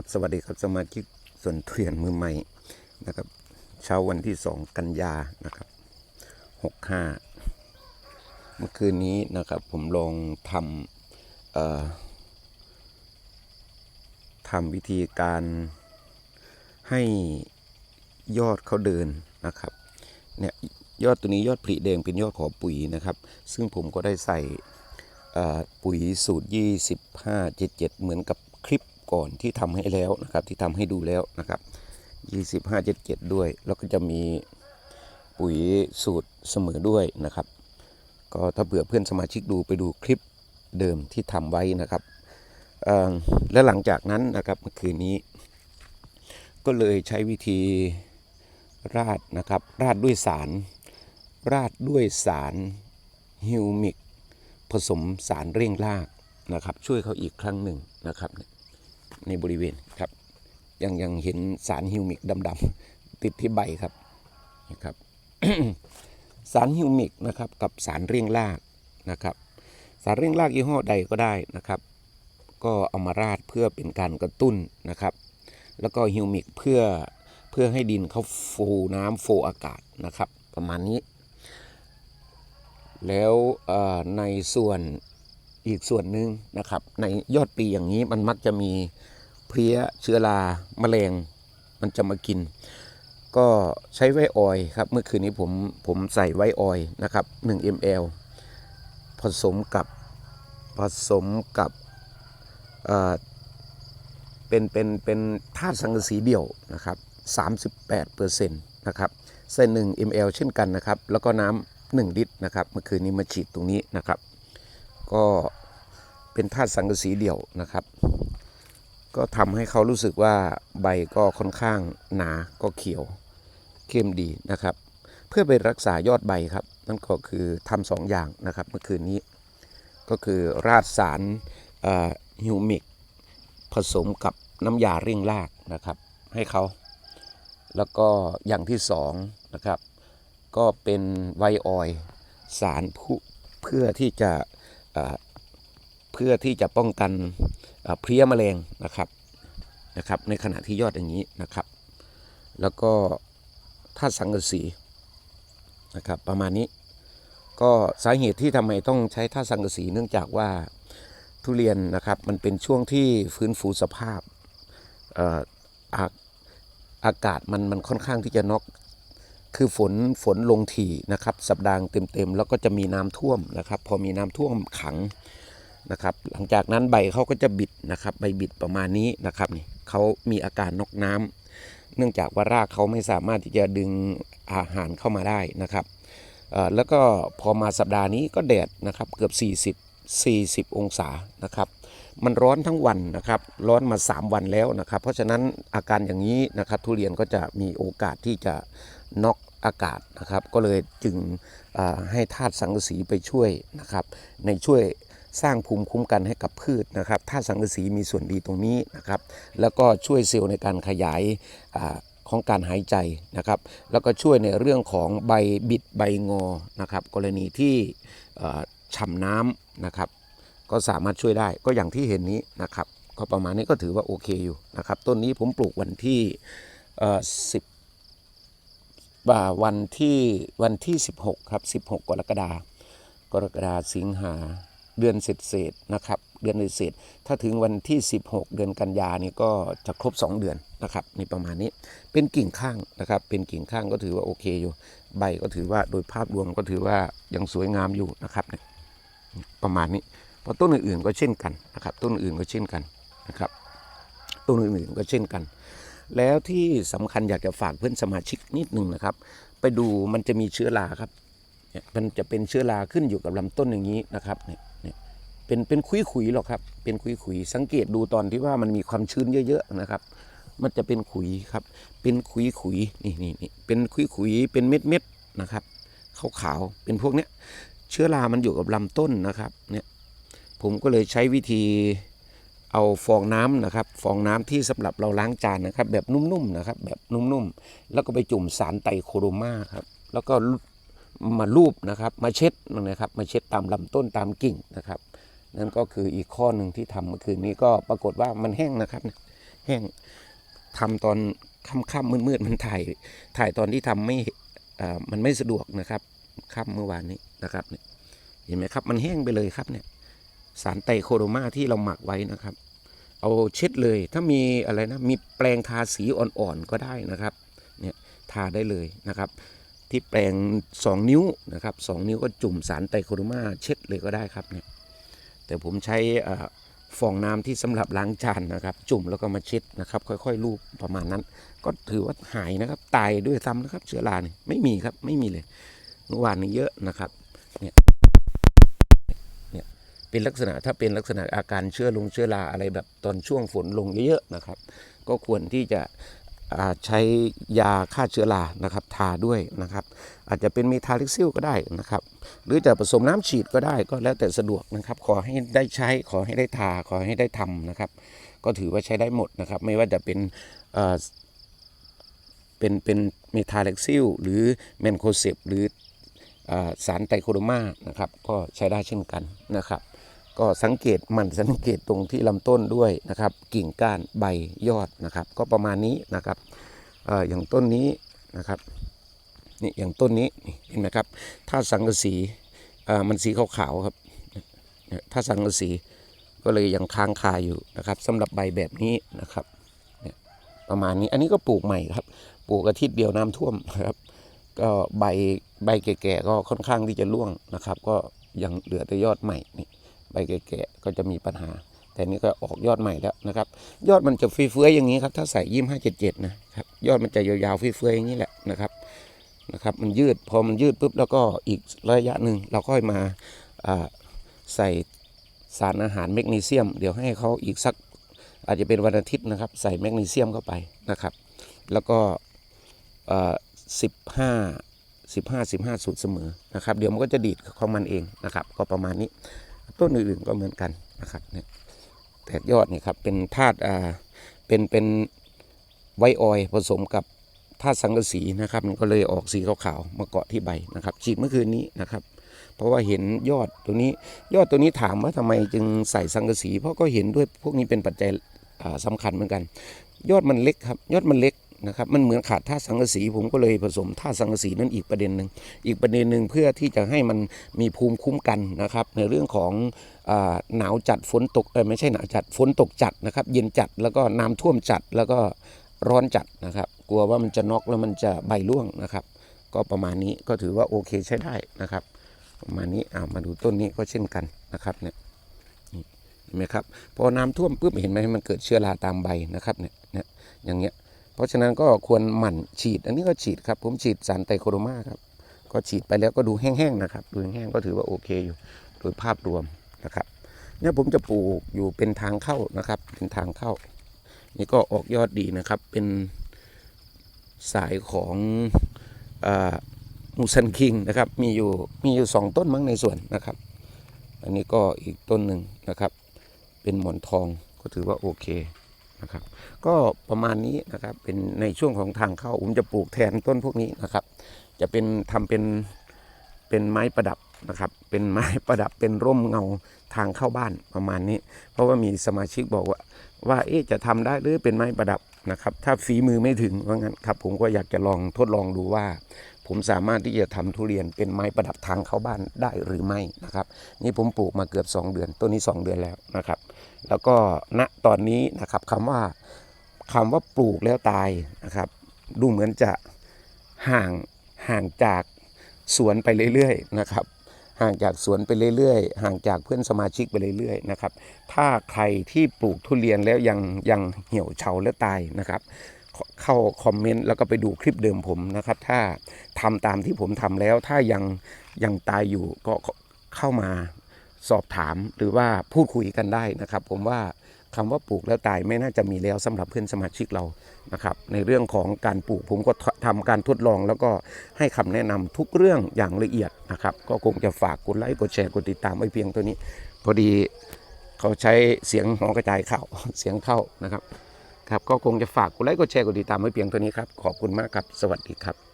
ครับสวัสดีครับสมาชิกส่วนทุเรียนมือใหม่นะครับเช้าวันที่สองกันยานะครับหกห้าเมื่อคืนนี้นะครับผมลองทำทำวิธีการให้ยอดเขาเดินนะครับเนี่ยยอดตัวนี้ยอดผลิแดงเป็นยอดขอปุ๋ยนะครับ ซึ่งผมก็ได้ใส่ปุ๋ยสูตร 25 77 เหมือนกับคลิป ก่อนที่ทำให้แล้วนะครับ ที่ทำให้ดูแล้วนะครับ25 77 ด้วย แล้วก็จะมีปุ๋ยสูตรเสมอด้วยนะครับ ก็ถ้าเผื่อเพื่อนสมาชิกดูไปดูคลิปเดิมที่ทำไว้นะครับและหลังจากนั้นนะครับเมื่อคืนนี้ ก็เลยใช้วิธีราดนะครับ ราดด้วยสาร ราดด้วยสารฮิวมิกผสมสารเร่งรากนะครับ ช่วยเขาอีกครั้งหนึ่งนะครับเนี่ย ในบริเวณครับ ยังยังเห็นสารฮิวมิกดำๆติดที่ใบครับนะครับ สารฮิวมิกนะครับกับสารเร่งรากนะครับ สารเร่งรากยี่ห้อใดก็ได้นะครับ ก็เอามาราดเพื่อเป็นการกระตุ้นนะครับ แล้วก็ฮิวมิกเพื่อเพื่อให้ดินเขาฟูน้ำฟูอากาศนะครับ ประมาณนี้ แล้วในส่วนอีกส่วนหนึ่งนะครับ ในยอดปีอย่างนี้มันมักจะมี เพลี้ยเชื้อราแมลงมันจะมากิน ก็ใช้ไวออยครับ เมื่อคืนนี้ผมผมใส่ไวออยนะครับ 1 ml ผสมกับผสมกับเอ่อเป็นเป็นเป็นธาตุสังกะสีเดี่ยวนะครับ38%นะครับใส่1 ml เช่นกันนะครับ แล้วก็น้ำ1ลิตรนะครับ เมื่อคืนนี้มาฉีดตรงนี้นะครับ ก็เป็นธาตุสังกะสีเดี่ยวนะครับ ก็ทำให้เขารู้สึกว่าใบก็ค่อนข้างหนาก็เขียวเข้มดีนะครับ เพื่อไปรักษายอดใบครับ นั่นก็คือทำสองอย่างนะครับเมื่อคืนนี้ ก็คือราดสารฮิวมิกผสมกับน้ำยาเร่งรากนะครับ ให้เขา แล้วก็อย่างที่สองนะครับ ก็เป็นไวออยสารเพื่อที่จะเพื่อที่จะป้องกัน เพลี้ยแมลงนะครับนะครับ ในขณะที่ยอดอย่างนี้นะครับ แล้วก็ธาตุสังกะสีนะครับประมาณนี้ ก็สาเหตุที่ทำไมต้องใช้ธาตุสังกะสีเนื่องจากว่าทุเรียนนะครับมันเป็นช่วงที่ฟื้นฟูสภาพอาอากาศมันมันค่อนข้างที่จะน็อกคือฝนฝนลงถี่นะครับ สัปดาห์เต็มๆแล้วก็จะมีน้ำท่วมนะครับ พอมีน้ำท่วมขัง นะครับ หลังจากนั้นใบเขาก็จะบิดนะครับ ใบบิดประมาณนี้นะครับนี่เขามีอาการนอกน้ำเนื่องจากว่ารากเขาไม่สามารถที่จะดึงอาหารเข้ามาได้นะครับแล้วก็พอมาสัปดาห์นี้ก็แดดนะครับเกือบ 40 40 องศานะครับ มันร้อนทั้งวันนะครับ ร้อนมา 3 วันแล้วนะครับ เพราะฉะนั้นอาการอย่างนี้นะครับทุเรียนก็จะมีโอกาสที่จะน็อกอากาศนะครับ ก็เลยจึงให้ธาตุสังกะสีไปช่วยนะครับ ในช่วย สร้างภูมิคุ้มกันให้กับพืชนะครับธาตุสังกะสีมีส่วนดีตรงนี้นะครับแล้วก็ช่วยเซลล์ในการขยายอของการหายใจนะครับแล้วก็ช่วยในเรื่องของใบบิดใบงอนะครับกรณีที่ฉ่ำน้ำนะครับก็สามารถช่วยได้ก็อย่างที่เห็นนี้นะครับก็ประมาณนี้ก็ถือว่าโอเคอยู่นะครับต้นนี้ผมปลูกวันที่สิบบ่าวันที่วันที่ 16 ครับ 16 กรกฎากรกฎาสิงหา เดือนเศษเศษนะครับ เดือนเศษถ้าถึงวันที่ 16 เดือนกันยานี่ก็จะครบ 2 เดือนนะครับนี่ประมาณนี้เป็นกิ่งข้างนะครับ เป็นกิ่งข้างก็ถือว่าโอเคอยู่ ใบก็ถือว่าโดยภาพรวมก็ถือว่ายังสวยงามอยู่นะครับเนี่ยประมาณนี้พราะต้นอื่นๆก็เช่นกันนะครับ ต้นอื่นก็เช่นกันนะครับต้นอื่นๆก็เช่นกัน แล้วที่สำคัญอยากจะฝากเพื่อนสมาชิกนิดหนึ่งนะครับ ไปดูมันจะมีเชื้อราครับมันจะเป็นเชื้อราขึ้นอยู่กับลำต้นอย่างนี้นะครับเนี่ย เป็นเป็นคุยขุยๆหรอกครับ เป็นคุยขุยๆสังเกตดูตอนที่ว่ามันมีความชื้นเยอะๆนะครับ มันจะเป็นขุยครับ เป็นขุยขุยๆนี่นี่นี่เป็นขุยขุยๆเป็นเม็ดเม็ดๆนะครับขาวๆเป็นพวกเนี้ยเชื้อรามันอยู่กับลำต้นนะครับเนี่ยผมก็เลยใช้วิธีเอาฟองน้ำนะครับ ฟองน้ำที่สำหรับเราล้างจานนะครับ แบบนุ่มๆนะครับ แบบนุ่มๆแล้วก็ไปจุ่มสารไตรโคโรมาครับ แล้วก็มาลูบนะครับ มาเช็ดนะครับ มาเช็ดตามลำต้นตามกิ่งนะครับ นั่นก็คืออีกข้อหนึ่งที่ทำเมื่อคืนนี้ก็ปรากฏว่ามันแห้งนะครับ แห้งทำตอนค่ำๆมืดๆมันถ่ายถ่ายตอนที่ทำไม่มันไม่สะดวกนะครับค่ำเมื่อวานนี้นะครับเนี่ยเห็นไหมครับ มันแห้งไปเลยครับเนี่ยสารไตรโคโดมาที่เราหมักไว้นะครับ เอาเช็ดเลยถ้ามีอะไรนะมีแปรงทาสีอ่อนๆก็ได้นะครับเนี่ยทาได้เลยนะครับ ที่แปรง2 นิ้วนะครับสนิ้วก็จุ่มสารไตรโคโดมาเช็ดเลยก็ได้ครับเนี่ย แต่ผมใช้อ่าฟองน้ำที่สำหรับล้างจานนะครับ จุ่มแล้วก็มาเช็ดนะครับ ค่อยๆลูบประมาณนั้น ก็ถือว่าหายนะครับ ตายด้วยซ้ำนะครับ เชื้อราเนี่ยไม่มีครับไม่มีเลยเมื่อวานนี้เยอะนะครับเนี่ยเนี่ยเป็นลักษณะถ้าเป็นลักษณะอาการเชื้อลงเชื้อราอะไรแบบตอนช่วงฝนลงเยอะๆนะครับ ก็ควรที่จะ ใช้ยาฆ่าเชื้อรานะครับทาด้วยนะครับ อาจจะเป็นเมทาลิกซิลก็ได้นะครับ หรือจะผสมน้ำฉีดก็ได้ก็แล้วแต่สะดวกนะครับ ขอให้ได้ใช้ขอให้ได้ทาขอให้ได้ทำนะครับ ก็ถือว่าใช้ได้หมดนะครับ ไม่ว่าจะเป็นเป็นเป็นเมทาลิกซิลหรือแมนโคเซปหรืออสารไตรโคโดมานะครับ ก็ใช้ได้เช่นกันนะครับ ก็สังเกตมันสังเกตตรงที่ลำต้นด้วยนะครับ กิ่งก้านใบยอดนะครับ ก็ประมาณนี้นะครับออย่างต้นนี้นะครับนี่อย่างต้นนี้นี่เห็นไหมครับ ถ้าสังกะสีมันสีขาวๆครับ ถ้าสังกะสีก็เลยยังค้างคาอยู่นะครับสำหรับใบแบบนี้นะครับประมาณนี้อันนี้ก็ปลูกใหม่ครับ ปลูกอาทิตย์เดียวน้ำท่วมครับ ก็ใบใบแก่ๆก็ค่อนข้างที่จะร่วงนะครับ ก็ยังเหลือแต่ยอดใหม่นี่ แก่ๆก็จะมีปัญหา แต่นี่ก็ออกยอดใหม่แล้วนะครับ ยอดมันจะฟีเฟื้อยอย่างนี้ครับ ถ้าใส่ยี่ห้าเจ็ดเจ็ดนะครับ ยอดมันจะยาวๆฟีเฟื้อยอย่างนี้แหละนะครับ นะครับ มันยืด พอมันยืดปุ๊บแล้วก็อีกระยะหนึ่งเราค่อยมาอ่าใส่สารอาหารแมกนีเซียม เดี๋ยวให้เขาอีกสักอาจจะเป็นวันอาทิตย์นะครับ ใส่แมกนีเซียมเข้าไปนะครับ แล้วก็สิบห้าสิบห้าสิบห้าสูตรเสมอนะครับ เดี๋ยวมันก็จะดีดของมันเองนะครับ ก็ประมาณนี้ ต้นอื่นๆก็เหมือนกันนะครับเนี่ยแตกยอดนี่ครับเป็นธาตุอ่าเป็นเป็นไวออยผสมกับธาตุสังกะสีนะครับ มันก็เลยออกสีขาวๆมาเกาะที่ใบนะครับฉีดเมื่อคืนนี้นะครับ เพราะว่าเห็นยอดตัวนี้ยอดตัวนี้ถามว่าทำไมจึงใส่สังกะสี เพราะก็เห็นด้วยพวกนี้เป็นปัจจัยอ่าสำคัญเหมือนกัน ยอดมันเล็กครับ ยอดมันเล็ก นะครับมันเหมือนขาดธาตุสังกะสีผมก็เลยผสมธาตุสังกะสีนั่นอีกประเด็นหนึ่งอีกประเด็นหนึ่งเพื่อที่จะให้มันมีภูมิคุ้มกันนะครับ ในเรื่องของอหนาวจัดฝนตกเออไม่ใช่หนาวจัดฝนตกจัดนะครับ เย็นจัดแล้วก็น้ำท่วมจัดแล้วก็ร้อนจัดนะครับ กลัวว่ามันจะน็อกแล้วมันจะใบร่วงนะครับ ก็ประมาณนี้ก็ถือว่าโอเคใช้ได้นะครับ ประมาณนี้อ่ามาดูต้นนี้ก็เช่นกันนะครับเนี่ยเห็นไหมครับพอน้ำท่วมปุ๊บเห็นไหมมันเกิดเชื้อราตามใบนะครับเนี่ยเนี่ยอย่างเงี้ย เพราะฉะนั้นก็ควรหมั่นฉีด อันนี้ก็ฉีดครับ ผมฉีดสารไตรโคโดมาครับก็ฉีดไปแล้วก็ดูแห้งๆนะครับ ดูแห้งๆก็ถือว่าโอเคอยู่โดยภาพรวมนะครับ เนี่ยผมจะปลูกอยู่เป็นทางเข้านะครับ เป็นทางเข้า นี่ก็ออกยอดดีนะครับ เป็นสายของมูซันคิงนะครับ มีอยู่มีอยู่สองต้นมั้งในสวนนะครับ อันนี้ก็อีกต้นหนึ่งนะครับ เป็นหมอนทองก็ถือว่าโอเค นะครับ ก็ประมาณนี้นะครับเป็นในช่วงของทางเข้าผมจะปลูกแทนต้นพวกนี้นะครับ จะเป็นทำเป็นเป็นไม้ประดับนะครับ เป็นไม้ประดับเป็นร่มเงาทางเข้าบ้านประมาณนี้ เพราะว่ามีสมาชิกบอกว่าว่าเอ๊ะจะทำได้หรือเป็นไม้ประดับนะครับ ถ้าฝีมือไม่ถึงว่างั้นครับ ผมก็อยากจะลองทดลองดูว่า ผมสามารถที่จะทำทุเรียนเป็นไม้ประดับทางเข้าบ้านได้หรือไม่นะครับ นี่ผมปลูกมาเกือบ 2 เดือนต้นนี้ 2 เดือนแล้วนะครับ แล้วก็ณตอนนี้นะครับคำว่าคำว่าปลูกแล้วตายนะครับ ดูเหมือนจะห่างห่างจากสวนไปเรื่อยๆนะครับ ห่างจากสวนไปเรื่อยๆ ห่างจากเพื่อนสมาชิกไปเรื่อยๆนะครับ ถ้าใครที่ปลูกทุเรียนแล้วยังยังเหี่ยวเฉาและตายนะครับ เข้าคอมเมนต์แล้วก็ไปดูคลิปเดิมผมนะครับ ถ้าทำตามที่ผมทำแล้วถ้ายังยังตายอยู่ก็เข้ามา สอบถามหรือว่าพูดคุยกันได้นะครับ ผมว่าคำว่าปลูกแล้วตายไม่น่าจะมีแล้วสำหรับเพื่อนสมาชิกเรานะครับ ในเรื่องของการปลูกผมก็ทำการทดลอง แล้วก็ให้คำแนะนำทุกเรื่องอย่างละเอียดนะครับ ก็คงจะฝากกดไลค์กดแชร์กดติดตามไว้เพียงตัวนี้ พอดีเขาใช้เสียงหอกระจายข่าวเสียงเข้านะครับครับก็คงจะฝากกดไลค์กดแชร์กดติดตามไว้เพียงเท่านี้ครับขอบคุณมากครับสวัสดีครับ